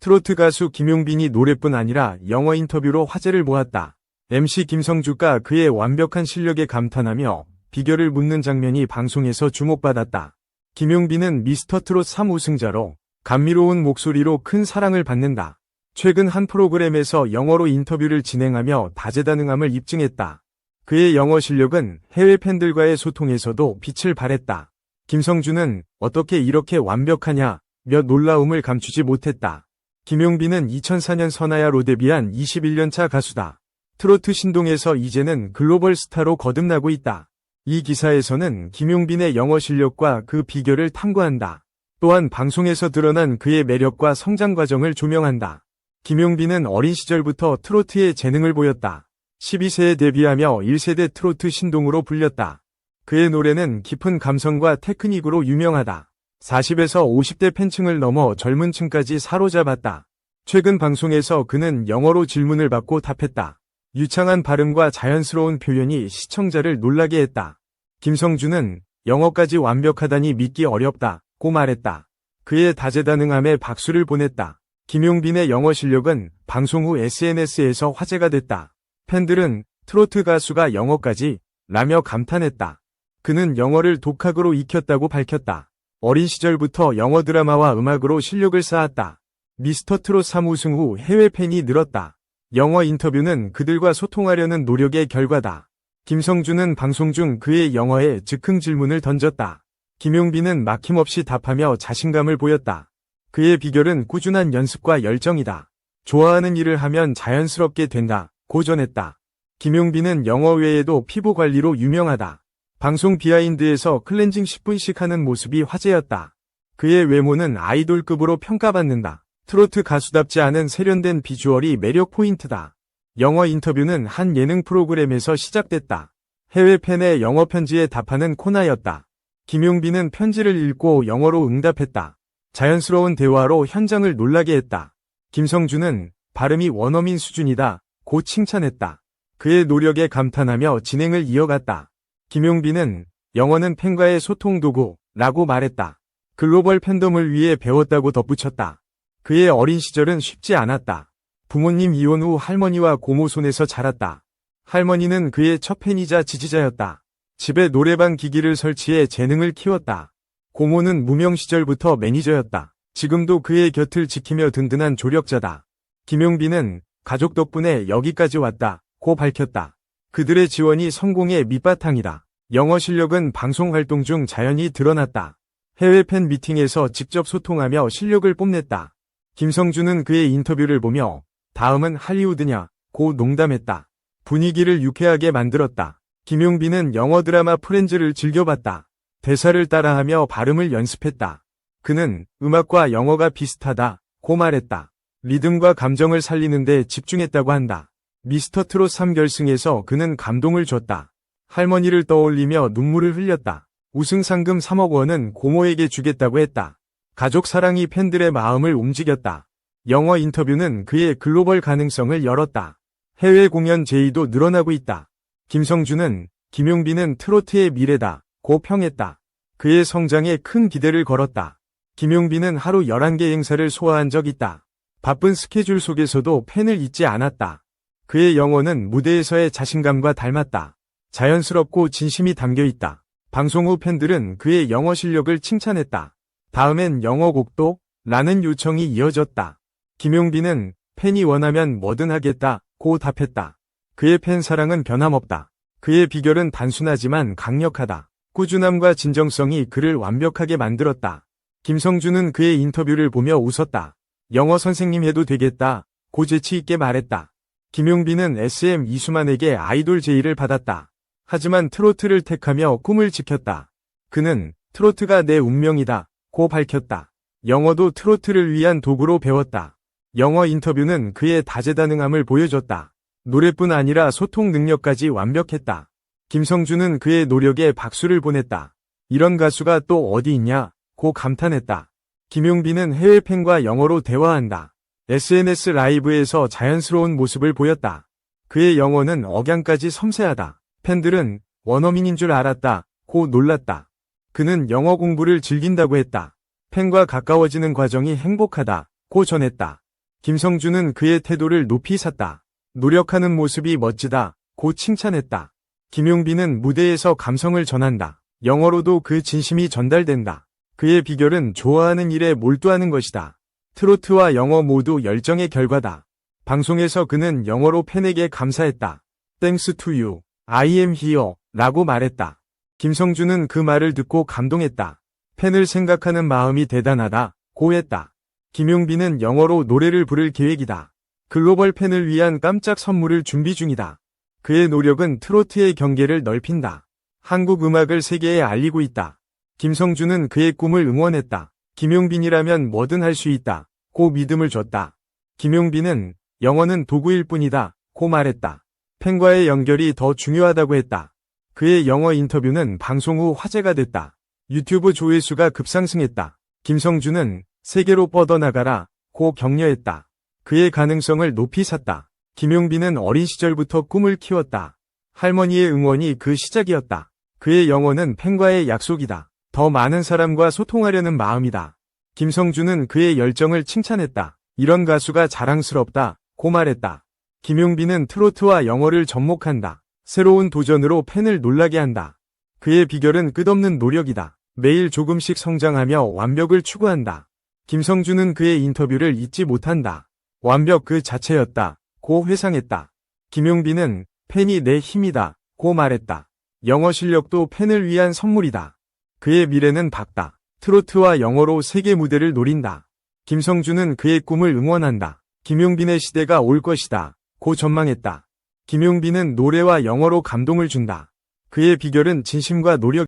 트로트 가수 김용빈이 노래뿐 아니라 영어 인터뷰로 화제를 모았다. MC 김성주가 그의 완벽한 실력에 감탄하며 비결을 묻는 장면이 방송에서 주목받았다. 김용빈은 미스터 트롯 3우승자로 감미로운 목소리로 큰 사랑을 받는다. 최근 한 프로그램에서 영어로 인터뷰를 진행하며 다재다능함을 입증했다. 그의 영어 실력은 해외 팬들과의 소통에서도 빛을 발했다. 김성주는 어떻게 이렇게 완벽하냐 몇 놀라움을 감추지 못했다. 김용빈은 2004년 선아야로 데뷔한 21년차 가수다. 트로트 신동에서 이제는 글로벌 스타로 거듭나고 있다. 이 기사에서는 김용빈의 영어 실력과 그 비결을 탐구한다. 또한 방송에서 드러난 그의 매력과 성장 과정을 조명한다. 김용빈은 어린 시절부터 트로트에 재능을 보였다. 12세에 데뷔하며 1세대 트로트 신동으로 불렸다. 그의 노래는 깊은 감성과 테크닉으로 유명하다. 40에서 50대 팬층을 넘어 젊은 층까지 사로잡았다. 최근 방송에서 그는 영어로 질문을 받고 답했다. 유창한 발음과 자연스러운 표현이 시청자를 놀라게 했다. 김성주는 영어까지 완벽하다니 믿기 어렵다 고 말했다. 그의 다재다능함에 박수를 보냈다. 김용빈의 영어 실력은 방송 후 SNS에서 화제가 됐다. 팬들은 트로트 가수가 영어까지 라며 감탄했다. 그는 영어를 독학으로 익혔다고 밝혔다. 어린 시절부터 영어 드라마와 음악으로 실력을 쌓았다. 미스터 트롯 3우승 후 해외 팬이 늘었다. 영어 인터뷰는 그들과 소통하려는 노력의 결과다. 김성주는 방송 중 그의 영어에 즉흥 질문을 던졌다. 김용빈은 막힘없이 답하며 자신감을 보였다. 그의 비결은 꾸준한 연습과 열정이다. 좋아하는 일을 하면 자연스럽게 된다. 고전했다. 김용빈은 영어 외에도 피부 관리로 유명하다. 방송 비하인드에서 클렌징 10분씩 하는 모습이 화제였다. 그의 외모는 아이돌급으로 평가받는다. 트로트 가수답지 않은 세련된 비주얼이 매력 포인트다. 영어 인터뷰는 한 예능 프로그램에서 시작됐다. 해외 팬의 영어 편지에 답하는 코너였다. 김용빈은 편지를 읽고 영어로 응답했다. 자연스러운 대화로 현장을 놀라게 했다. 김성주는 발음이 원어민 수준이다. 고 칭찬했다. 그의 노력에 감탄하며 진행을 이어갔다. 김용빈은 영어는 팬과의 소통 도구 라고 말했다. 글로벌 팬덤을 위해 배웠다고 덧붙였다. 그의 어린 시절은 쉽지 않았다. 부모님 이혼 후 할머니와 고모 손에서 자랐다. 할머니는 그의 첫 팬이자 지지자였다. 집에 노래방 기기를 설치해 재능을 키웠다. 고모는 무명 시절부터 매니저였다. 지금도 그의 곁을 지키며 든든한 조력자다. 김용빈은 가족 덕분에 여기까지 왔다. 고 밝혔다. 그들의 지원이 성공의 밑바탕이다. 영어 실력은 방송 활동 중 자연히 드러났다. 해외 팬 미팅에서 직접 소통하며 실력을 뽐냈다. 김성주는 그의 인터뷰를 보며 다음은 할리우드냐 고 농담했다. 분위기를 유쾌하게 만들었다. 김용빈은 영어 드라마 프렌즈를 즐겨봤다. 대사를 따라하며 발음을 연습했다. 그는 음악과 영어가 비슷하다 고 말했다. 리듬과 감정을 살리는데 집중했다고 한다. 미스터 트롯 3결승에서 그는 감동을 줬다. 할머니를 떠올리며 눈물을 흘렸다. 우승 상금 3억 원은 고모에게 주겠다고 했다. 가족 사랑이 팬들의 마음을 움직였다. 영어 인터뷰는 그의 글로벌 가능성을 열었다. 해외 공연 제의도 늘어나고 있다. 김성주는 김용빈은 트로트의 미래다. 고 평했다. 그의 성장에 큰 기대를 걸었다. 김용빈은 하루 11개 행사를 소화한 적 있다. 바쁜 스케줄 속에서도 팬을 잊지 않았다. 그의 영어는 무대에서의 자신감과 닮았다. 자연스럽고 진심이 담겨 있다. 방송 후 팬들은 그의 영어 실력을 칭찬했다. 다음엔 영어 곡도 라는 요청이 이어졌다. 김용빈은 팬이 원하면 뭐든 하겠다 고 답했다. 그의 팬 사랑은 변함없다. 그의 비결은 단순하지만 강력하다. 꾸준함과 진정성이 그를 완벽하게 만들었다. 김성주는 그의 인터뷰를 보며 웃었다. 영어 선생님 해도 되겠다. 고 재치 있게 말했다. 김용빈은 SM 이수만에게 아이돌 제의를 받았다. 하지만 트로트를 택하며 꿈을 지켰다. 그는 트로트가 내 운명이다. 고 밝혔다. 영어도 트로트를 위한 도구로 배웠다. 영어 인터뷰는 그의 다재다능함을 보여줬다. 노래뿐 아니라 소통 능력까지 완벽했다. 김성주는 그의 노력에 박수를 보냈다. 이런 가수가 또 어디 있냐? 고 감탄했다. 김용빈은 해외 팬과 영어로 대화한다. SNS 라이브에서 자연스러운 모습을 보였다. 그의 영어는 억양까지 섬세하다. 팬들은 원어민인 줄 알았다. 고 놀랐다. 그는 영어 공부를 즐긴다고 했다. 팬과 가까워지는 과정이 행복하다. 고 전했다. 김성주는 그의 태도를 높이 샀다. 노력하는 모습이 멋지다. 고 칭찬했다. 김용빈은 무대에서 감성을 전한다. 영어로도 그 진심이 전달된다. 그의 비결은 좋아하는 일에 몰두하는 것이다. 트로트와 영어 모두 열정의 결과다. 방송에서 그는 영어로 팬에게 감사했다. Thanks to you. I am here. 라고 말했다. 김성주는 그 말을 듣고 감동했다. 팬을 생각하는 마음이 대단하다. 고했다. 김용빈은 영어로 노래를 부를 계획이다. 글로벌 팬을 위한 깜짝 선물을 준비 중이다. 그의 노력은 트로트의 경계를 넓힌다. 한국 음악을 세계에 알리고 있다. 김성주는 그의 꿈을 응원했다. 김용빈이라면 뭐든 할 수 있다. 고 믿음을 줬다. 김용빈은 영어는 도구일 뿐이다. 고 말했다. 팬과의 연결이 더 중요하다고 했다. 그의 영어 인터뷰는 방송 후 화제가 됐다. 유튜브 조회수가 급상승했다. 김성주는 세계로 뻗어나가라. 고 격려했다. 그의 가능성을 높이 샀다. 김용빈은 어린 시절부터 꿈을 키웠다. 할머니의 응원이 그 시작이었다. 그의 영어는 팬과의 약속이다. 더 많은 사람과 소통하려는 마음이다. 김성주는 그의 열정을 칭찬했다. 이런 가수가 자랑스럽다. 고 말했다. 김용빈은 트로트와 영어를 접목한다. 새로운 도전으로 팬을 놀라게 한다. 그의 비결은 끝없는 노력이다. 매일 조금씩 성장하며 완벽을 추구한다. 김성주는 그의 인터뷰를 잊지 못한다. 완벽 그 자체였다. 고 회상했다. 김용빈은 팬이 내 힘이다. 고 말했다. 영어 실력도 팬을 위한 선물이다. 그의 미래는 밝다. 트로트와 영어로 세계 무대를 노린다. 김성주는 그의 꿈을 응원한다. 김용빈의 시대가 올 것이다. 고 전망했다. 김용빈은 노래와 영어로 감동을 준다. 그의 비결은 진심과 노력